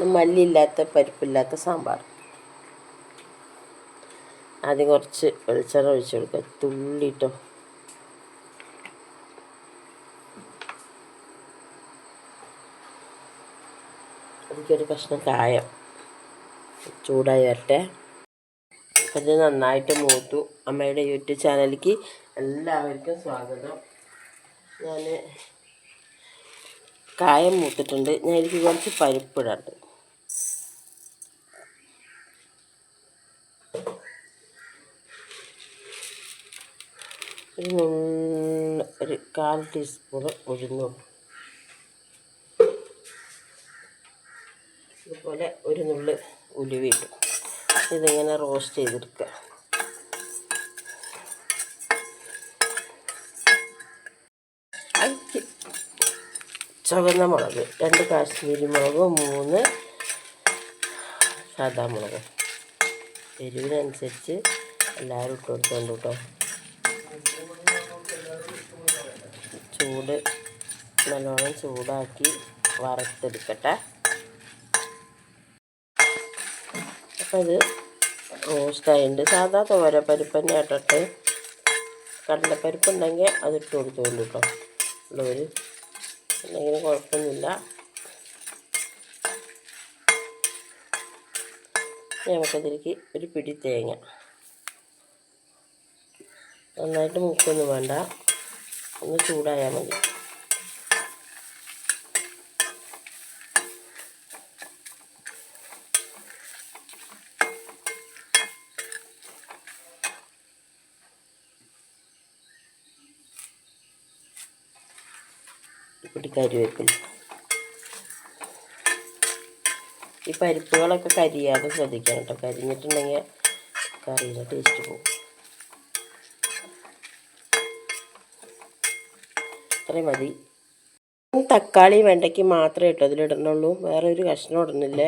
മല്ലിയില്ലാത്ത പരിപ്പില്ലാത്ത സാമ്പാർ. ആദ്യം കുറച്ച് വെളിച്ചെണ്ണ ഒഴിച്ചു കൊടുക്കുക. തുള്ളിട്ടോ എനിക്കൊരു കഷ്ണം കായം ചൂടായി വരട്ടെ. അത് നന്നായിട്ട് മൂത്തു. അമ്മയുടെ യൂട്യൂബ് ചാനലിലേക്ക് എല്ലാവർക്കും സ്വാഗതം. ഞാൻ കായം മൂത്തിട്ടുണ്ട്. ഞാൻ എനിക്ക് കുറച്ച് പരിപ്പിടുണ്ട് ഒരു നുള്ള് ഒരു കാൽ ടീസ്പൂണ് ഉഴുന്നു. ഇതുപോലെ ഒരു നുള്ളി ഉലുവിട്ടു ഇതിങ്ങനെ റോസ്റ്റ് ചെയ്തെടുക്കുക ചുവന്ന മുളക് രണ്ട് കാശ്മീരി മുളക് മൂന്ന് സാദാ മുളക്. എരിവിനനുസരിച്ച് എല്ലാവരും ഇട്ട് കൊടുത്തോണ്ട് കേട്ടോ ചൂട് നല്ലോണം ചൂടാക്കി വറുത്തെടുക്കട്ടെ. അപ്പം ഇത് റോസ്റ്റായിട്ടുണ്ട് സാധാ തോരപ്പരിപ്പ് തന്നെ ഇട്ടിട്ട് കടലപ്പരിപ്പ് ഉണ്ടെങ്കിൽ അത് ഇട്ട് കൊടുത്തോണ്ട് കേട്ടോ ഉള്ളവർ അല്ലെങ്കിൽ കുഴപ്പമൊന്നുമില്ല. നമുക്കതിലേക്ക് ഒരു പിടി തേങ്ങ. നന്നായിട്ട് മുക്കൊന്നും വേണ്ട. ഒന്ന് ചൂടായാൽ മതി. പിടി കരിവേപ്പില. ഈ പരിപ്പുകളൊക്കെ കരിയാതെ ശ്രദ്ധിക്കണം കേട്ടോ. കരിഞ്ഞിട്ടുണ്ടെങ്കിൽ കറിയുടെ ടേസ്റ്റ് പോകും. അത്രയും മതി. തക്കാളി വെണ്ടയ്ക്ക് മാത്രമേ ഇട്ടോ അതിലിടുന്നുള്ളൂ വേറെ ഒരു കഷ്ണം ഇടുന്നില്ല.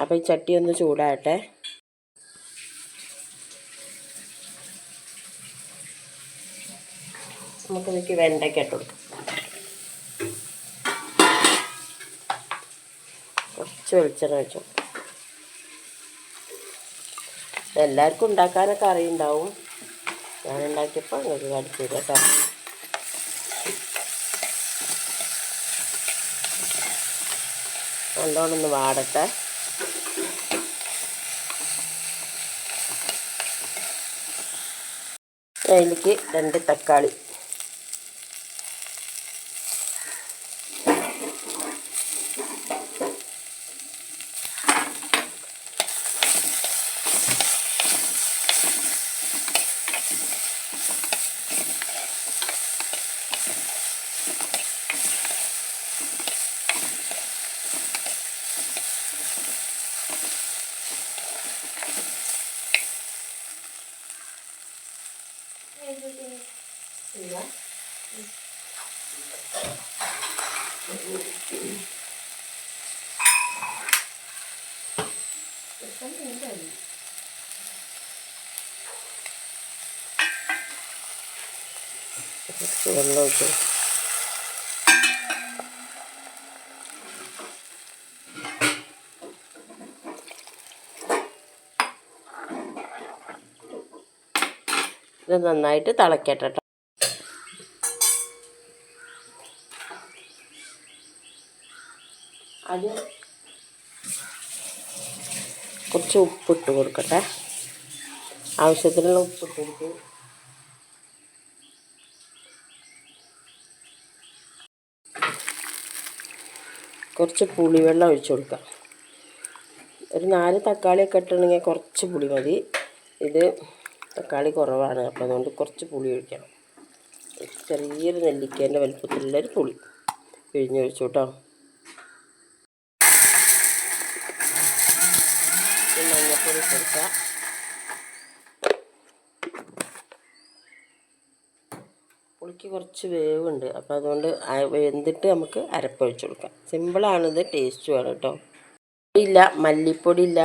അപ്പോൾ ഈ ചട്ടി ഒന്ന് ചൂടാകട്ടെ. നമുക്ക് എനിക്ക് വെണ്ടയ്ക്ക ഇട്ട് കൊടുക്കാം. കുറച്ച് വെളിച്ചെണ്ണ വെച്ചു എല്ലാവർക്കും ഉണ്ടാക്കാനൊക്കെ അറിയുണ്ടാവും. ഞാൻ ഉണ്ടാക്കിയപ്പോൾ നിങ്ങൾക്ക് കാണിച്ചു തരാം കേട്ടോ. നല്ലോണം ഒന്ന് വാടട്ടെ. അതിലേക്ക് രണ്ട് തക്കാളി. കുറച്ച് വെള്ളം ഒഴിച്ച് ഇത് നന്നായിട്ട് തിളക്കട്ടെ കേട്ടോ അത് കുറച്ച് ഉപ്പിട്ട് കൊടുക്കട്ടെ. ആവശ്യത്തിനുള്ള ഉപ്പിട്ട് കൊടുക്കും. കുറച്ച് പുളിവെള്ളം ഒഴിച്ചു കൊടുക്കാം. ഒരു നാല് തക്കാളിയൊക്കെ ഇട്ടുണ്ടെങ്കിൽ കുറച്ച് പുളി മതി. ഇത് തക്കാളി കുറവാണ് അപ്പോൾ അതുകൊണ്ട് കുറച്ച് പുളി ഒഴിക്കണം. ചെറിയൊരു നെല്ലിക്കേന്റെ വലുപ്പത്തിലുള്ളൊരു പുളി. പിഴിഞ്ഞൊഴിച്ചു കേട്ടോ മഞ്ഞൾപ്പൊടി കൊടുക്കാം പുളിക്ക് കുറച്ച് വേവുണ്ട്. അപ്പോൾ അതുകൊണ്ട് വെന്തിട്ട് നമുക്ക് അരപ്പൊഴിച്ച് കൊടുക്കാം. സിമ്പിളാണിത് ടേസ്റ്റുമാണ് കേട്ടോ. ഇല്ല മല്ലിപ്പൊടി ഇല്ല.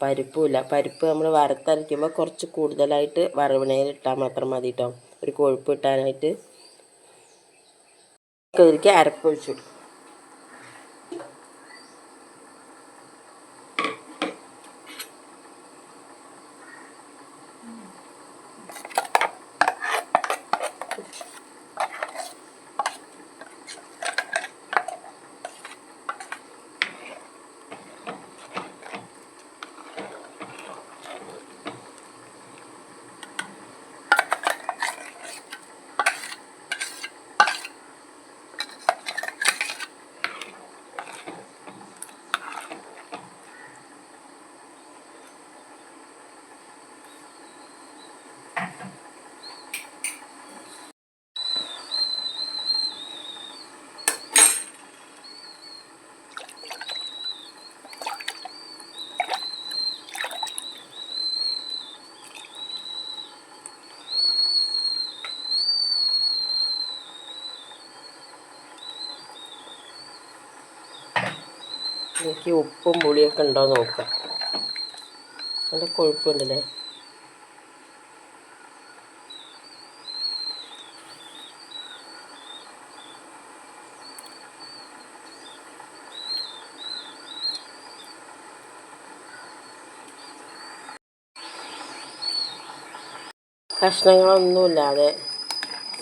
പരിപ്പുമില്ല പരിപ്പ് നമ്മൾ വറുത്തരയ്ക്കുമ്പോൾ കുറച്ച് കൂടുതലായിട്ട് വറവിണയിൽ ഇട്ടാൽ മാത്രം മതി കേട്ടോ ഒരു കൊഴുപ്പ് ഇട്ടാനായിട്ട് ഇതിലേക്ക് അരപ്പൊഴിച്ചു എനിക്ക് ഉപ്പും പുളിയൊക്കെ ഉണ്ടോ എന്ന് നോക്കാം. നല്ല കൊഴുപ്പുണ്ടല്ലേ? കഷ്ണങ്ങളൊന്നുമില്ലാതെ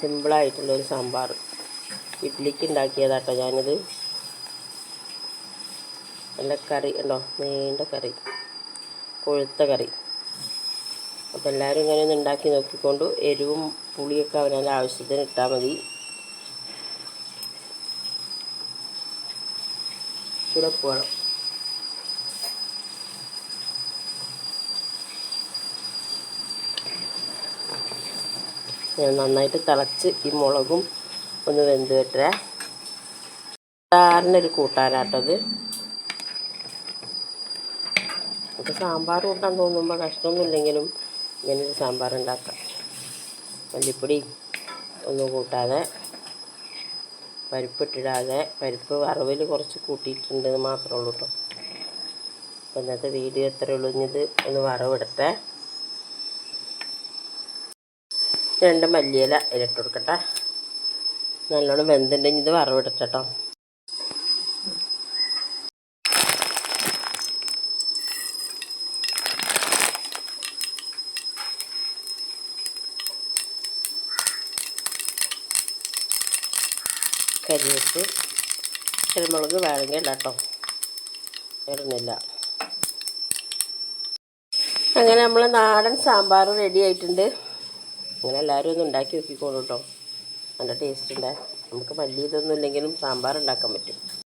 സിമ്പിളായിട്ടുള്ളൊരു സാമ്പാർ. ഇഡ്ഡലിക്ക് ഉണ്ടാക്കിയതാട്ടോ ഞാനിത്. നല്ല കറി ഉണ്ടോ? നീണ്ട കറി. കൊഴുത്ത കറി. അപ്പോൾ എല്ലാവരും ഇങ്ങനെ ഒന്ന് ഉണ്ടാക്കി നോക്കിക്കൊണ്ട് എരിവും പുളിയൊക്കെ അവനാൽ ആവശ്യത്തിന് ഇട്ടാൽ മതി. ചുടപ്പ് ഞാൻ നന്നായിട്ട് തിളച്ച് ഈ മുളകും ഒന്ന് വെന്ത് വെട്ടേ ഒരു കൂട്ടാനാട്ടത് നമുക്ക് സാമ്പാർ കൂട്ടാൻ തോന്നുമ്പോൾ കഷ്ടമൊന്നുമില്ലെങ്കിലും ഇങ്ങനൊരു സാമ്പാർ ഉണ്ടാക്കാം. മല്ലിപ്പൊടി ഒന്നും കൂട്ടാതെ പരിപ്പിട്ടിടാതെ പരിപ്പ് വറവിൽ കുറച്ച് കൂട്ടിയിട്ടുണ്ടെന്ന് മാത്രമേ ഉള്ളൂ കേട്ടോ അപ്പോൾ ഇന്നത്തെ വീഡിയോ എത്ര ഉള്ളൂ. ഇത് ഒന്ന് വറവിടട്ടെ രണ്ട് മല്ലിയില ഇലിട്ട് കൊടുക്കട്ടെ. നല്ലോണം വെന്തുണ്ടെങ്കിൽ ഇത് വറവിടട്ടെ കേട്ടോ കരിവേപ്പ് കുരുമുളക് വേണമെങ്കിൽ ഇടാം കേട്ടോ ഇടുന്നില്ല. അങ്ങനെ നമ്മൾ നാടൻ സാമ്പാർ റെഡി ആയിട്ടുണ്ട്. അങ്ങനെ എല്ലാവരും ഒന്ന് ഉണ്ടാക്കി നോക്കിക്കോളൂ കേട്ടോ നല്ല ടേസ്റ്റ് ഉണ്ട്. നമുക്ക് വലിയ ഇതൊന്നും ഇല്ലെങ്കിലും സാമ്പാർ ഉണ്ടാക്കാൻ പറ്റും.